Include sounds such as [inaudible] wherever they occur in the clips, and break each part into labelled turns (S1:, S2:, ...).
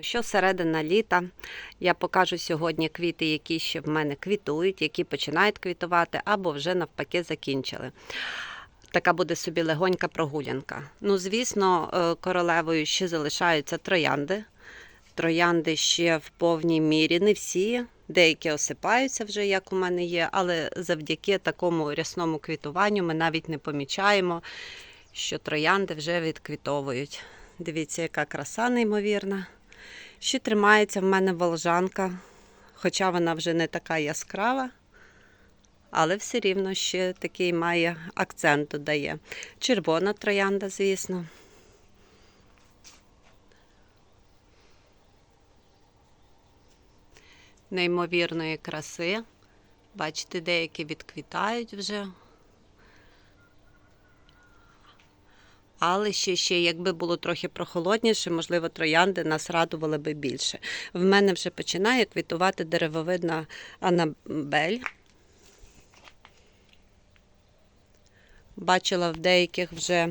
S1: Що середина літа я покажу сьогодні квіти, які ще в мене квітують, які починають квітувати, або вже навпаки закінчили. Така буде собі легонька прогулянка. Ну, звісно, е, королевою ще залишаються троянди. Троянди ще в повній мірі, не всі. Деякі осипаються вже, як у мене є, але завдяки такому рясному квітуванню ми навіть не помічаємо, що троянди вже відквітовують. Дивіться, яка краса неймовірна. Ще тримається в мене волжанка, хоча вона вже не така яскрава, але все рівно ще такий має акцент додає. Червона троянда, звісно. Неймовірної краси. Бачите, деякі відквітають вже. Але ще, ще, якби було трохи прохолодніше, можливо, троянди нас радували би більше. В мене вже починає квітувати деревовидна анабель. Бачила в деяких вже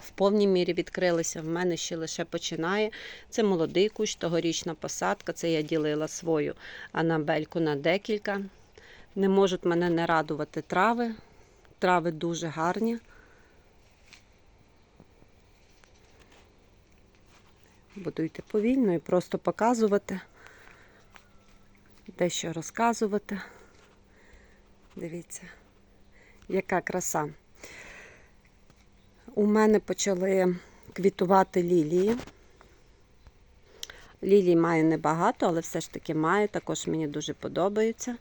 S1: в повній мірі відкрилися. В мене ще лише починає. Це молодий кущ, тогорічна посадка. Це я ділила свою анабельку на декілька. Не можуть мене не радувати трави. Трави дуже гарні. Буду йти повільно і просто показувати, дещо розказувати. Дивіться, яка краса. У мене почали квітувати лілії. Лілій маю небагато, але все ж таки маю. Також мені дуже подобаються.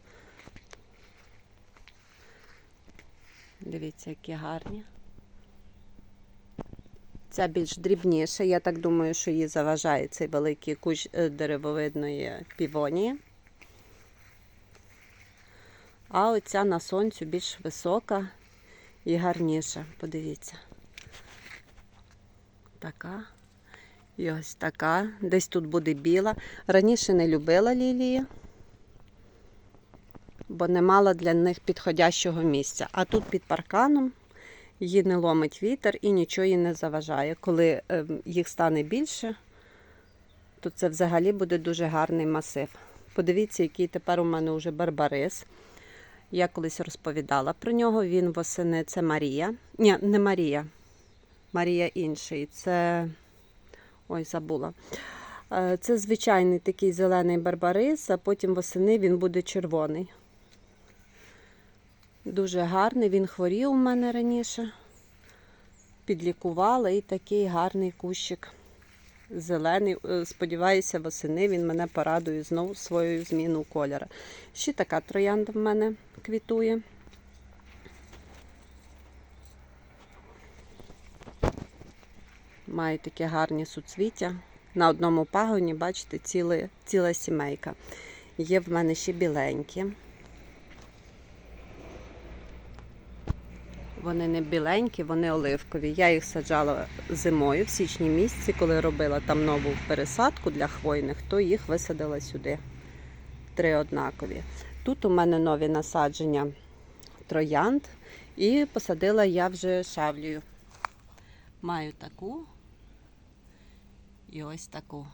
S1: Дивіться, які гарні. Ця більш дрібніша. Я так думаю, що їй заважає цей великий кущ е, деревовидної півонії. А оця на сонцю більш висока і гарніша. Подивіться. Така. І ось така. Десь тут буде біла. Раніше не любила лілії, бо не мала для них підходящого місця. А тут під парканом її не ломить вітер і нічого їй не заважає. Коли е, їх стане більше, то це взагалі буде дуже гарний масив. Подивіться, який тепер у мене вже барбарис. Я колись розповідала про нього. Він восени це Марія. Ні, не Марія. Марія інший. Це. Ой, забула. Е, Це звичайний такий зелений барбарис, а потім восени він буде червоний. Дуже гарний, він хворів у мене раніше. Підлікувала і такий гарний кущик зелений. Е, Сподіваюся, восени він мене порадує знову своєю зміною кольору. Ще така троянда в мене квітує. Має такі гарні суцвіття. На одному пагоні, бачите, ціле, ціла сімейка. Є в мене ще біленькі. Вони не біленькі, вони оливкові. Я їх саджала зимою в січні місяці, коли робила там нову пересадку для хвойних, то їх висадила сюди. Три однакові. Тут у мене нові насадження троянд і посадила я вже шавлію. Маю таку і ось таку.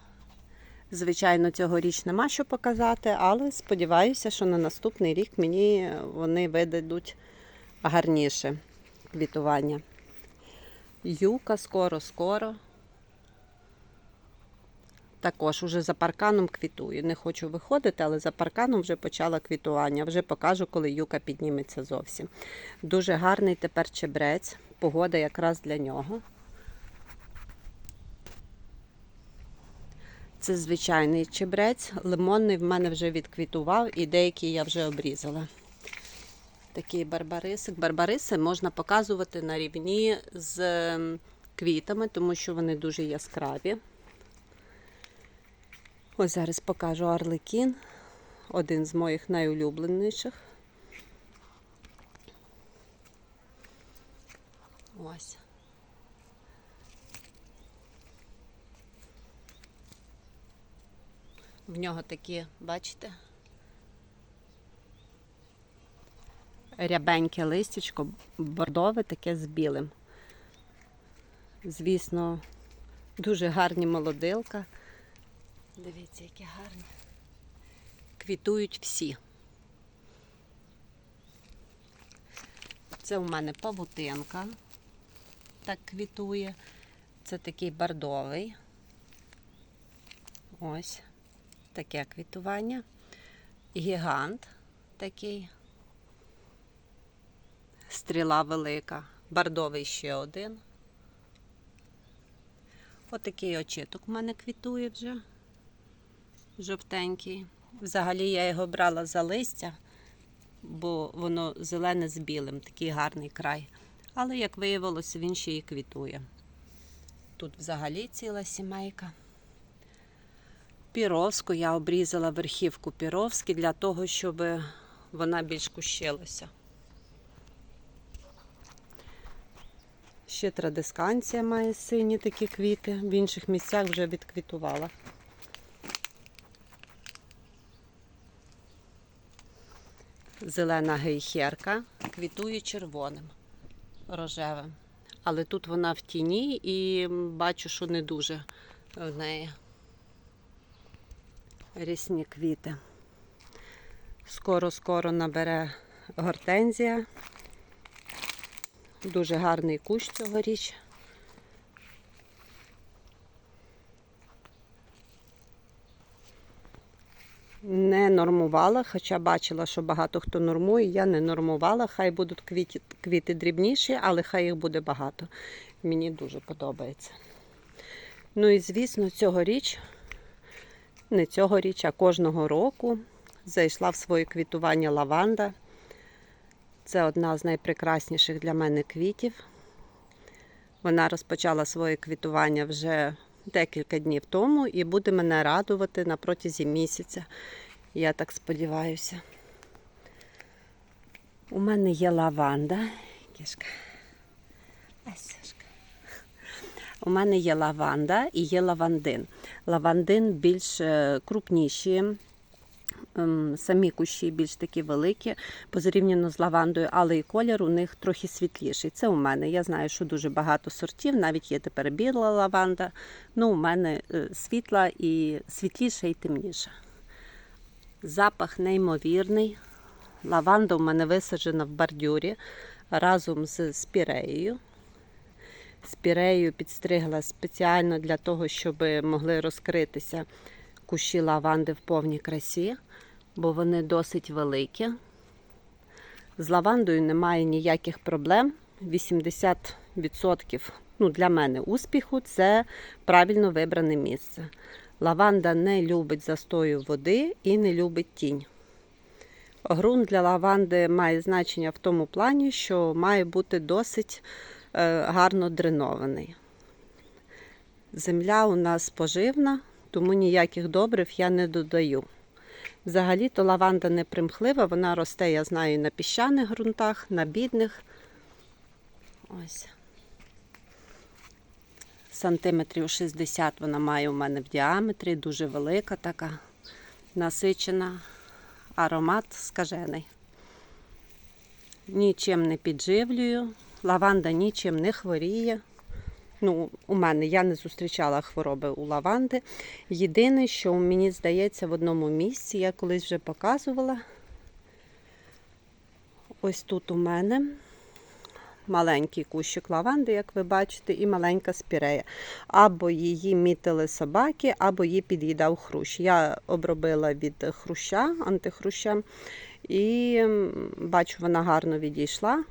S1: Звичайно, цьогоріч нема що показати, але сподіваюся, що на наступний рік мені вони видадуть гарніше квітування. Юка скоро-скоро. Також уже за парканом квітую. Не хочу виходити, але за парканом вже почала квітування. Вже покажу, коли юка підніметься зовсім. Дуже гарний тепер чебрець. Погода якраз для нього. Це звичайний чебрець. Лимонний в мене вже відквітував і деякі я вже обрізала. Такий барбарисик. Барбариси можна показувати на рівні з ем, квітами, тому що вони дуже яскраві. Ось зараз покажу Арлекін, один з моїх найулюбленіших. Ось. В нього такі, бачите? Рябеньке листячко, бордове, таке з білим. Звісно, дуже гарні молодилка. Дивіться, які гарні. Квітують всі. Це у мене павутинка. Так квітує. Це такий бордовий. Ось таке квітування. Гігант такий. Стріла велика. Бордовий ще один. Отакий очіток у мене квітує вже. Жовтенький. Взагалі я його брала за листя, бо воно зелене з білим, такий гарний край. Але, як виявилося, він ще і квітує. Тут взагалі ціла сімейка. Піровську я обрізала верхівку піровськи для того, щоб вона більш кущилася. Ще традисканція має сині такі квіти, в інших місцях вже відквітувала. Зелена гейхерка квітує червоним, рожевим. Але тут вона в тіні і бачу, що не дуже в неї рісні квіти. Скоро-скоро набере гортензія. Дуже гарний кущ цьогоріч. Не нормувала, хоча бачила, що багато хто нормує. Я не нормувала. Хай будуть квіти, квіти дрібніші, але хай їх буде багато. Мені дуже подобається. Ну і звісно, цьогоріч, не цьогоріч, а кожного року зайшла в своє квітування лаванда. Це одна з найпрекрасніших для мене квітів. Вона розпочала своє квітування вже декілька днів тому і буде мене радувати на протязі місяця. Я так сподіваюся. У мене є лаванда. Кішка. У мене є лаванда і є лавандин. Лавандин більш е, крупніші. Ем, Самі кущі більш такі великі, порівняно з лавандою, але і колір у них трохи світліший. Це у мене. Я знаю, що дуже багато сортів, навіть є тепер біла лаванда. Ну, у мене е, світла і світліша і темніша. Запах неймовірний. Лаванда у мене висаджена в бордюрі разом з спіреєю. Спірею підстригла спеціально для того, щоб могли розкритися кущі лаванди в повній красі, бо вони досить великі. З лавандою немає ніяких проблем. 80% ну, для мене успіху це правильно вибране місце. Лаванда не любить застою води і не любить тінь. Грунт для лаванди має значення в тому плані, що має бути досить е, гарно дренований. Земля у нас поживна, тому ніяких добрив я не додаю. Взагалі-то лаванда не примхлива, вона росте, я знаю, на піщаних ґрунтах, на бідних. Ось. Сантиметрів 60 вона має у мене в діаметрі, дуже велика така, насичена, аромат скажений. Нічим не підживлюю, лаванда нічим не хворіє. Ну, у мене я не зустрічала хвороби у лаванди. Єдине, що мені здається, в одному місці, я колись вже показувала. Ось тут у мене маленький кущик лаванди, як ви бачите, і маленька спірея. Або її мітили собаки, або її під'їдав хрущ. Я обробила від хруща, антихруща, і бачу, вона гарно відійшла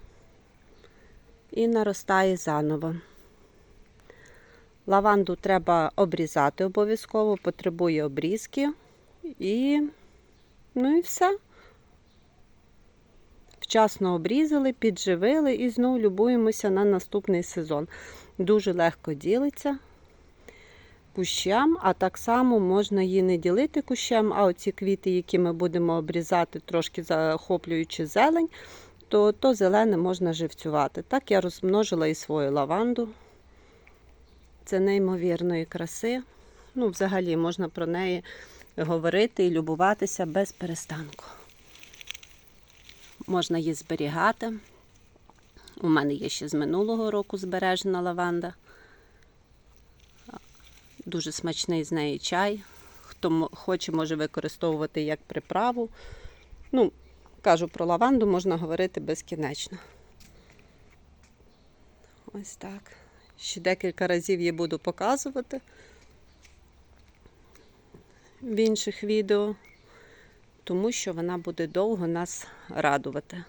S1: і наростає заново. Лаванду треба обрізати обов'язково, потребує обрізки і, ну і все. Вчасно обрізали, підживили і знову любуємося на наступний сезон. Дуже легко ділиться кущам, а так само можна її не ділити кущам, а оці квіти, які ми будемо обрізати, трошки захоплюючи зелень, то то зелене можна живцювати. Так я розмножила і свою лаванду. Це неймовірної краси. Ну, взагалі, можна про неї говорити і любуватися без перестанку. Можна її зберігати. У мене є ще з минулого року збережена лаванда. Дуже смачний з неї чай. хто хоче, може використовувати як приправу. Ну, кажу про лаванду, можна говорити безкінечно. Ось так. Ще декілька разів її буду показувати в інших відео, тому що вона буде довго нас радувати.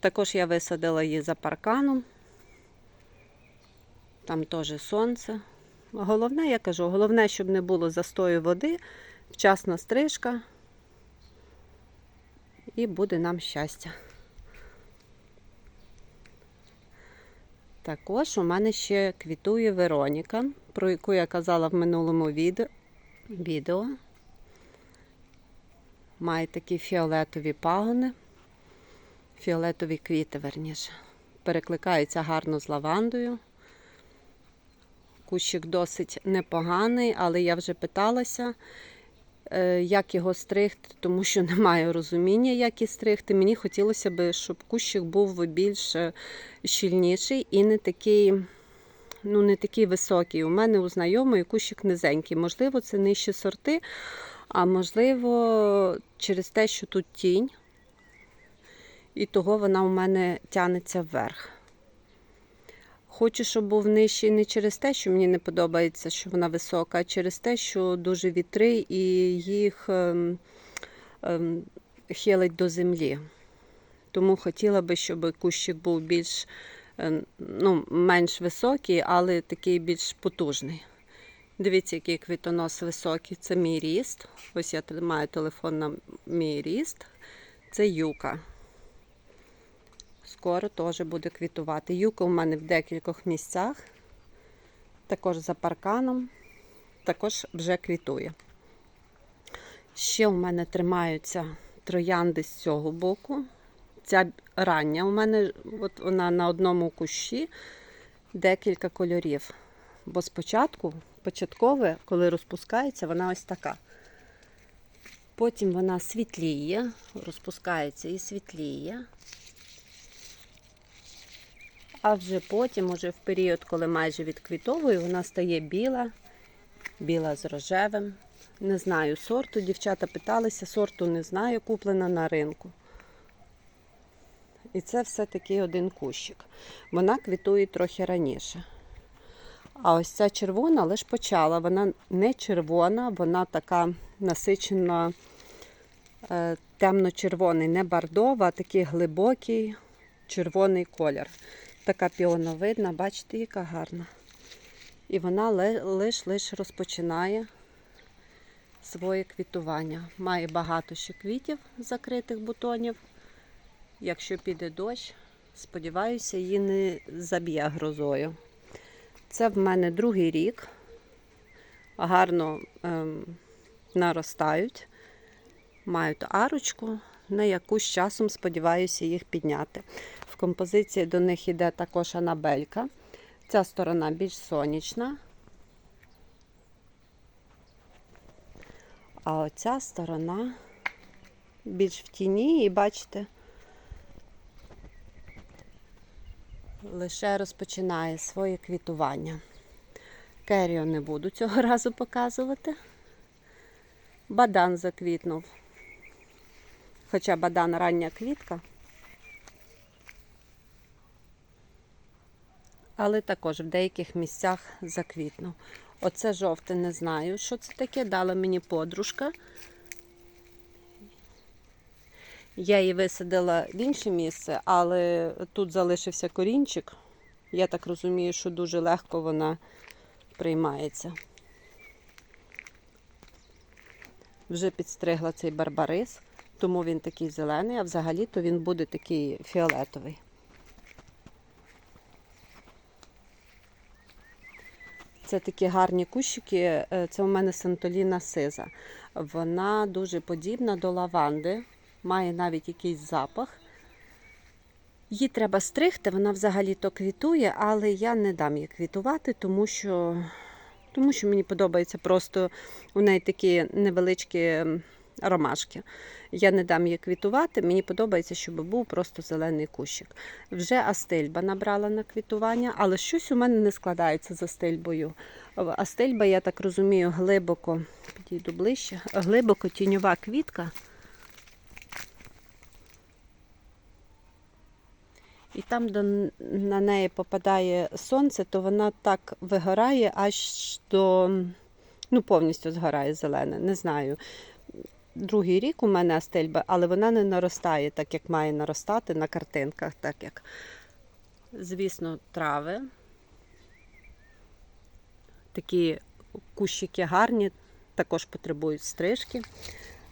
S1: Також я висадила її за парканом. Там теж сонце. Головне, я кажу, головне, щоб не було застою води, вчасна стрижка, і буде нам щастя. Також у мене ще квітує Вероніка, про яку я казала в минулому відео. Має такі фіолетові пагони, фіолетові квіти, верніше. Перекликаються гарно з лавандою. Кущик досить непоганий, але я вже питалася, як його стригти, тому що [laughs] не маю розуміння, як і стригти. Мені хотілося б, щоб кущик був більш е, щільніший і не такий, ну, не такий високий. У мене у знайомої кущик низенький. Можливо, це нижчі сорти, а можливо, через те, що тут тінь, і того вона у мене тягнеться вверх. Хочу, щоб був нижчий не через те, що мені не подобається, що вона висока, а через те, що дуже вітри і їх ем, ем, хилить до землі. Тому хотіла би, щоб кущик був більш ем, ну, менш високий, але такий більш потужний. Дивіться, який квітонос високий. Це мій ріст. Ось я тримаю телефон на мій ріст. Це юка. Скоро теж буде квітувати. Юка у мене в декількох місцях, також за парканом, також вже квітує. Ще у мене тримаються троянди з цього боку. Ця рання у мене от вона на одному кущі декілька кольорів. Бо спочатку, початкове, коли розпускається, вона ось така. Потім вона світліє, розпускається і світліє. А вже потім, уже в період, коли майже відквітовує, вона стає біла, біла з рожевим. Не знаю сорту. Дівчата питалися, сорту не знаю, куплена на ринку. І це все таки один кущик. Вона квітує трохи раніше. А ось ця червона лише почала. Вона не червона, вона така насичена е, темно-червоний, не бордова, а такий глибокий червоний колір. Така піоновидна, бачите, яка гарна. І вона лиш-лиш розпочинає своє квітування. Має багато ще квітів, закритих бутонів. Якщо піде дощ, сподіваюся, її не заб'є грозою. Це в мене другий рік. Гарно ем, наростають, мають арочку, на яку з часом сподіваюся їх підняти. Композиції до них йде також анабелька. Ця сторона більш сонячна. А оця сторона більш в тіні, і бачите, лише розпочинає своє квітування. Керіо не буду цього разу показувати. Бадан заквітнув. Хоча бадан рання квітка. Але також в деяких місцях заквітнув. Оце жовте не знаю, що це таке. Дала мені подружка. Я її висадила в інше місце, але тут залишився корінчик. Я так розумію, що дуже легко вона приймається. Вже підстригла цей барбарис, тому він такий зелений, а взагалі-то він буде такий фіолетовий. Це такі гарні кущики. е, Це у мене Сантоліна Сиза. Вона дуже подібна до лаванди, має навіть якийсь запах. Її треба стригти, вона взагалі-то квітує, але я не дам її квітувати, тому що, тому що мені подобається просто у неї такі невеличкі ромашки. Я не дам її квітувати, мені подобається, щоб був просто зелений кущик. Вже астильба набрала на квітування, але щось у мене не складається з астильбою. Астильба, я так розумію, глибоко, підійду ближче, глибоко тіньова квітка. І там, де на неї попадає сонце, то вона так вигорає аж до ну, повністю згорає зелене. Не знаю. Другий рік у мене астельба, але вона не наростає так, як має наростати на картинках, так як, звісно, трави. Такі кущики гарні, також потребують стрижки.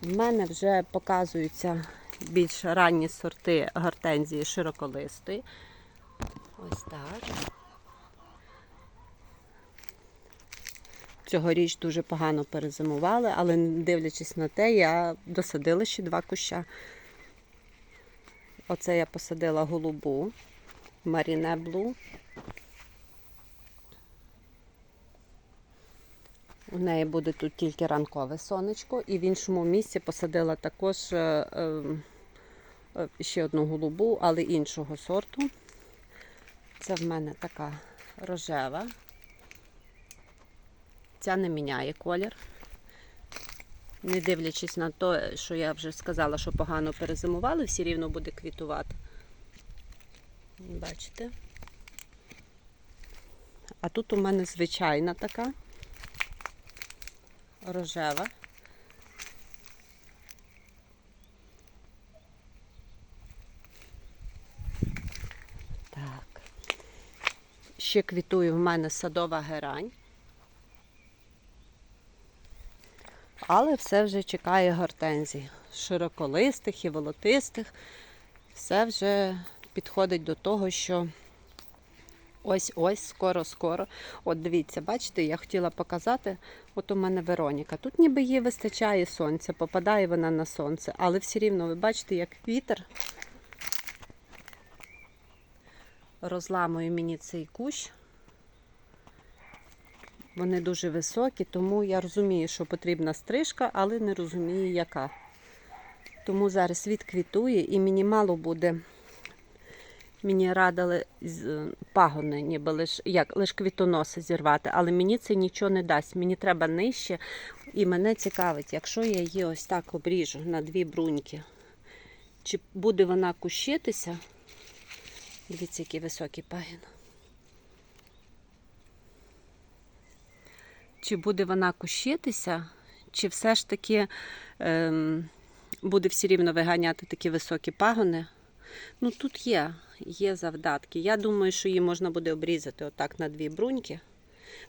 S1: В мене вже показуються більш ранні сорти гортензії широколистої. Ось так. Цьогоріч дуже погано перезимували, але не дивлячись на те, я досадила ще два куща. Оце я посадила голубу, Маріне Блу. У неї буде тут тільки ранкове сонечко, і в іншому місці посадила також е, е, е, ще одну голубу, але іншого сорту. Це в мене така рожева. Ця не міняє колір. Не дивлячись на те, що я вже сказала, що погано перезимували, все рівно буде квітувати. Бачите? А тут у мене звичайна така рожева. Так. Ще квітує в мене садова герань. Але все вже чекає гортензій. Широколистих і волотистих. Все вже підходить до того, що ось-ось, скоро-скоро. От дивіться, бачите, я хотіла показати, от у мене Вероніка. Тут ніби їй вистачає сонця, попадає вона на сонце, але все рівно ви бачите, як вітер розламує мені цей кущ. Вони дуже високі, тому я розумію, що потрібна стрижка, але не розумію, яка. Тому зараз світ квітує і мені мало буде. Мені радили з- пагони, ніби лиш, як, лиш квітоноси зірвати, але мені це нічого не дасть. Мені треба нижче. І мене цікавить, якщо я її ось так обріжу на дві бруньки, чи буде вона кущитися? Дивіться, який високий пагін. Чи буде вона кущитися, чи все ж таки ем, буде все рівно виганяти такі високі пагони? Ну, тут є, є завдатки. Я думаю, що її можна буде обрізати отак на дві бруньки.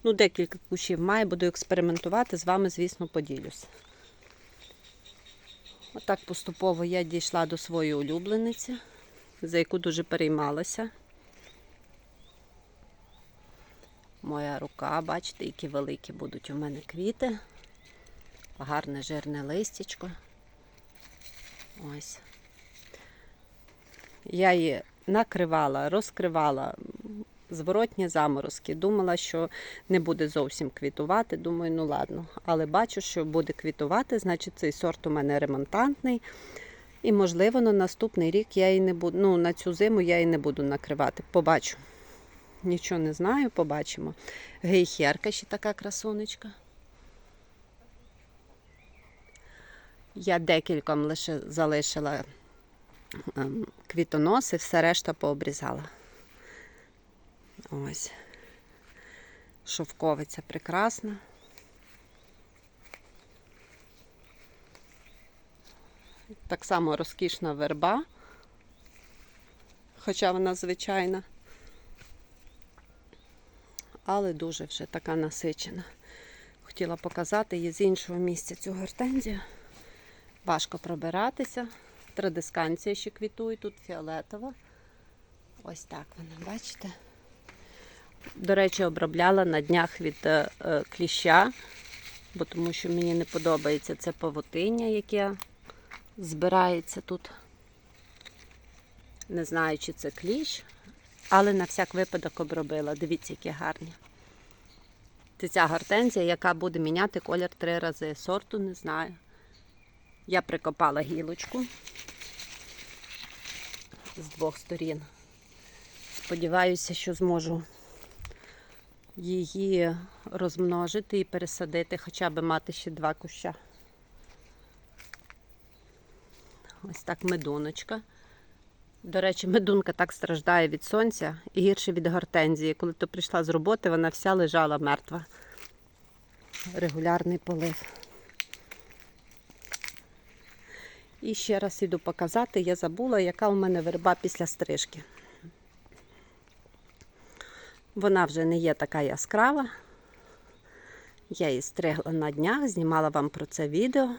S1: Ну, декілька кущів має, буду експериментувати, з вами, звісно, поділюся. Отак поступово я дійшла до своєї улюблениці, за яку дуже переймалася. Моя рука, бачите, які великі будуть у мене квіти. Гарне жирне листячко. Ось. Я її накривала, розкривала, зворотні заморозки. Думала, що не буде зовсім квітувати. Думаю, ну ладно. Але бачу, що буде квітувати, значить цей сорт у мене ремонтантний. І, можливо, на наступний рік я її не буду, ну, на цю зиму я її не буду накривати. Побачу. Нічого не знаю, побачимо. Гейхерка ще така красунечка. Я декільком лише залишила ем, квітоноси, все решта пообрізала. Ось. Шовковиця прекрасна. Так само розкішна верба, хоча вона звичайна, але дуже вже така насичена. Хотіла показати її з іншого місця цю гортензію. Важко пробиратися. Традисканція ще квітує, тут фіолетова. Ось так вона, бачите? До речі, обробляла на днях від е, е, кліща, бо тому що мені не подобається це павутиння, яке збирається тут. Не знаю, чи це кліщ, але на всяк випадок обробила. Дивіться, які гарні. Це ця гортензія, яка буде міняти колір три рази. Сорту не знаю. Я прикопала гілочку з двох сторін. Сподіваюся, що зможу її розмножити і пересадити, хоча б мати ще два куща. Ось так медуночка. До речі, медунка так страждає від сонця і гірше від гортензії. Коли то прийшла з роботи, вона вся лежала мертва. Регулярний полив. І ще раз іду показати, я забула, яка у мене верба після стрижки. Вона вже не є така яскрава. Я її стригла на днях, знімала вам про це відео.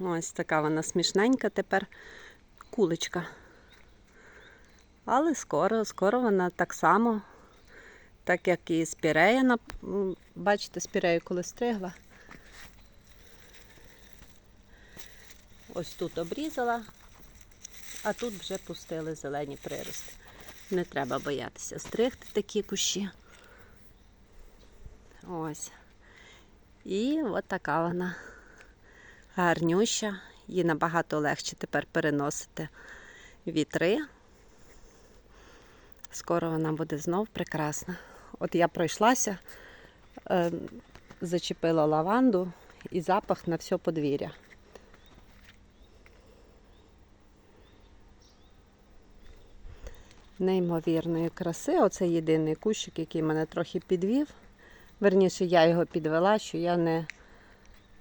S1: Ось така вона смішненька тепер кулечка. Але скоро, скоро вона так само, так як і спірея. Бачите, спірею коли стригла. Ось тут обрізала, а тут вже пустили зелені прирости. Не треба боятися стригти такі кущі. Ось. І от така вона гарнюща. Її набагато легше тепер переносити вітри. Скоро вона буде знов прекрасна. От я пройшлася, е, зачепила лаванду і запах на все подвір'я. Неймовірної краси. Оце єдиний кущик, який мене трохи підвів. Верніше, я його підвела, що я не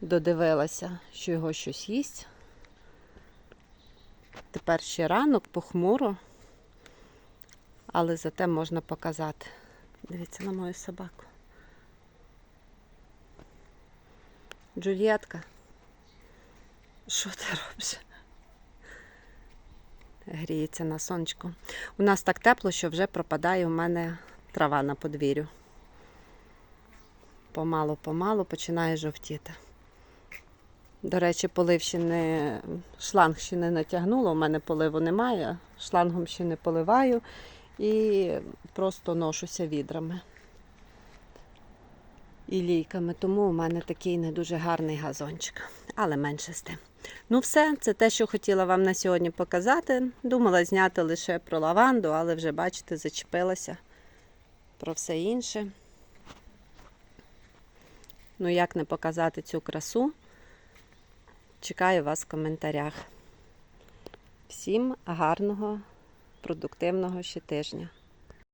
S1: додивилася, що його щось їсть. Тепер ще ранок, похмуро, але зате можна показати. Дивіться на мою собаку. Джульєтка. Що ти робиш? Гріється на сонечку. У нас так тепло, що вже пропадає у мене трава на подвір'ю. Помалу-помалу починає жовтіти. До речі, полив ще не шланг ще не натягнула, у мене поливу немає, шлангом ще не поливаю і просто ношуся відрами і лійками. Тому у мене такий не дуже гарний газончик, але менше з тим. Ну, все, це те, що хотіла вам на сьогодні показати. Думала зняти лише про лаванду, але вже, бачите, зачепилася про все інше. Ну, як не показати цю красу? Чекаю вас в коментарях. Всім гарного, продуктивного ще тижня.